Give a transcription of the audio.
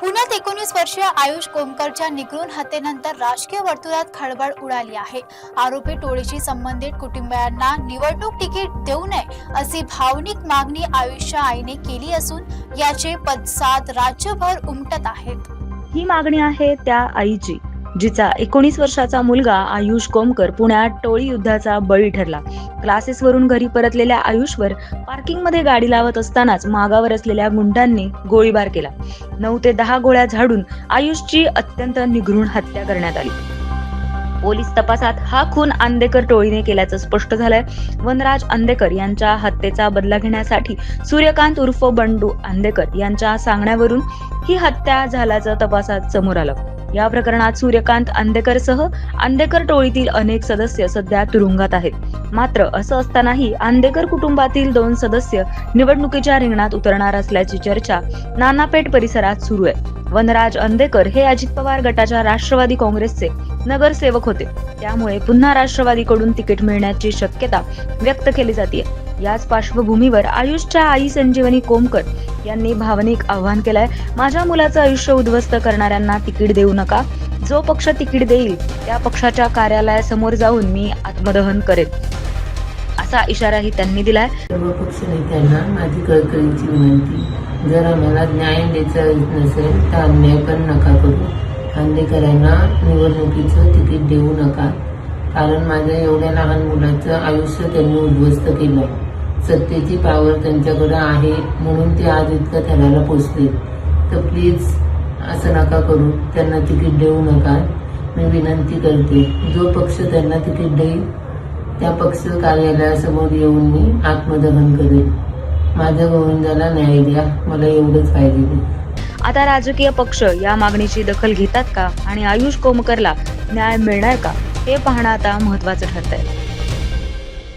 पुण्यात एकोणीस वर्षीय आयुष कोमकरच्या निगरून हत्येनंतर राजकीय वर्तुळात खळबळ उडाली आहे. आरोपी टोळीशी संबंधित कुटुंबियांना निवडणूक तिकीट देऊ नये अशी भावनिक मागणी आयुषच्या आईने केली असून याचे पदसाद राज्यभर उमटत आहेत. ही मागणी आहे त्या आईची. जिचा एकोणीस वर्षाचा मुलगा आयुष कोमकर पुण्यात टोळी युद्धाचा बळी ठरला. क्लासेसवरून घरी परतलेल्या आयुषवर पार्किंगमध्ये गाडी लावत असतानाच मागावर असलेल्या गुंडांनी गोळीबार केला. नऊ ते दहा गोळ्या झाडून आयुषची अत्यंत निघृण हत्या करण्यात आली. पोलीस तपासात हा खून आंदेकर टोळीने केल्याचं स्पष्ट झालंय. वनराज आंदेकर यांच्या हत्येचा बदला घेण्यासाठी सूर्यकांत उर्फ बंडू आंदेकर यांच्या सांगण्यावरून ही हत्या झाल्याचं तपासात समोर आलं. या प्रकरणात सूर्यकांत आंदेकरसह आंदेकर टोळीतील अनेक सदस्य सध्या तुरुंगात आहेत. मात्र असं असतानाही आंदेकर कुटुंबातील दोन सदस्य निवडणुकीच्या रिंगणात उतरणार असल्याची चर्चा नानापेठ परिसरात सुरू आहे. वनराज अंदेकर हे अजित पवार गटाच्या राष्ट्रवादी काँग्रेसचे नगरसेवक होते. त्यामुळे पुन्हा राष्ट्रवादीकडून तिकीट मिळण्याची शक्यता व्यक्त केली जाते याच पार्श्वभूमीवर आयुषच्या आई संजीवनी कोमकर यांनी भावनिक आवाहन केलंय. माझ्या मुलाचं आयुष्य उद्ध्वस्त करणाऱ्यांना तिकीट देऊ नका. जो पक्ष तिकीट देईल त्या पक्षाच्या कार्यालयासमोर जाऊन मी आत्मदहन करेन. असा इशाराही त्यांनी दिलाय. सर्व पक्ष नेत्यांना माझी कळकळीची विनंती. जर आम्हाला न्याय द्यायचा नसेल तर अन्याय पण नका करू. खांदेकरांना निवडणुकीचं तिकीट देऊ नका. कारण माझ्या एवढ्या लहान मुलाचं आयुष्य त्यांनी उद्ध्वस्त केलं. सत्तेची पावर त्यांच्याकडं आहे म्हणून ते आज इतकं थराला पोचले तर प्लीज असं नका करू. त्यांना तिकीट देऊ नका. मी विनंती करते. जो पक्ष त्यांना तिकीट देईल त्या पक्ष कार्यालयासमोर येऊन मी आत्मदहन करेन. माझ्या गोविंदाला न्याय द्या. मला एवढंच पाहिजे. आता राजकीय पक्ष या मागणीची दखल घेतात का? आणि आयुष कोमकरला न्याय मिळणार का? हे पाहणं आता महत्वाचं ठरतंय.